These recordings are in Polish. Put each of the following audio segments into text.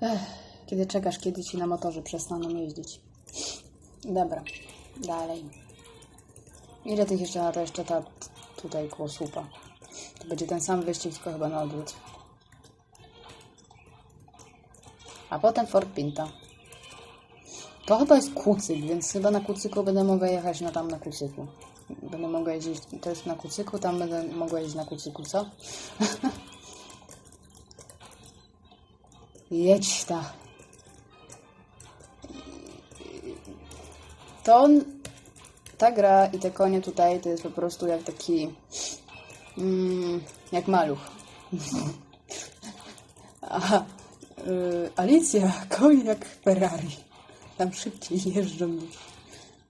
Ech, kiedy czekasz, kiedy ci na motorze przestaną jeździć. Dobra, dalej. Ile tych jeszcze na to jeszcze ta tutaj koło słupa? To będzie ten sam wyścig, tylko chyba na odwrót. A potem Ford Pinta. To chyba jest kucyk, więc chyba na kucyku będę mogła jechać na tam na kucyku. Będę mogła jeździć, to jest na kucyku, tam będę mogła jeździć na kucyku, co? Jedź ta. To on, ta gra i te konie tutaj to jest po prostu jak taki mm, jak maluch. A y, Alicja, koń jak Ferrari. Tam szybciej jeżdżą niż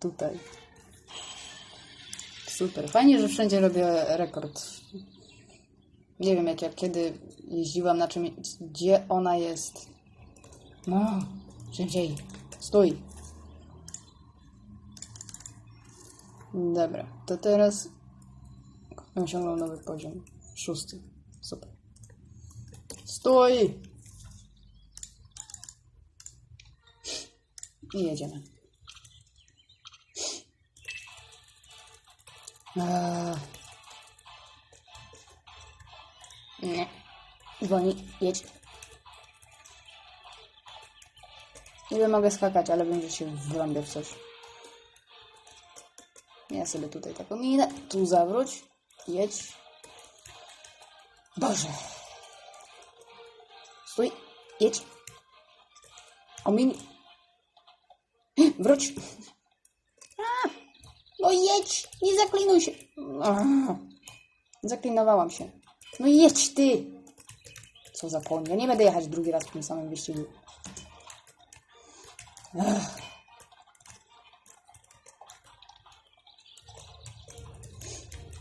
tutaj. Super. Fajnie, że wszędzie robię rekord. Nie wiem, jak ja kiedy jeździłam, na czym, gdzie ona jest. No, szybciej. Stój. Dobra, to teraz osiągnął nowy poziom. Szósty. Super. Stój! I jedziemy. Eee. Nie. Dzwoni, jedź. Niby mogę skakać, ale będzie się wrąbię w coś. Ja sobie tutaj taką minę. Tu zawróć. Jedź. Boże. Stój. Jedź. Omin. Wróć. A, no jedź. Nie zaklinuj się. A, zaklinowałam się. No jedź ty. Co za koń. Ja nie będę jechać drugi raz w tym samym wyścigu.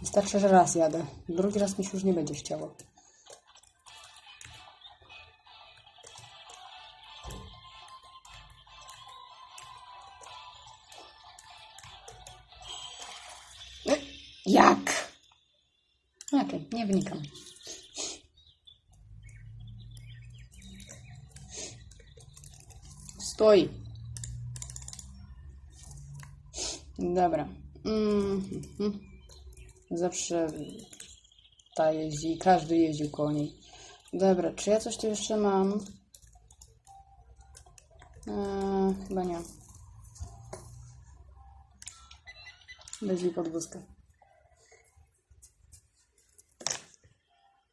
Wystarczy, że raz jadę. Drugi raz mi się już nie będzie chciało. Jak? Okej, nie wnikam. Stoi. Dobra. Mhm. Zawsze ta jeździ, każdy jeździł koło niej. Dobra, czy ja coś tu jeszcze mam? Eee, chyba nie. Weźmij podwózkę.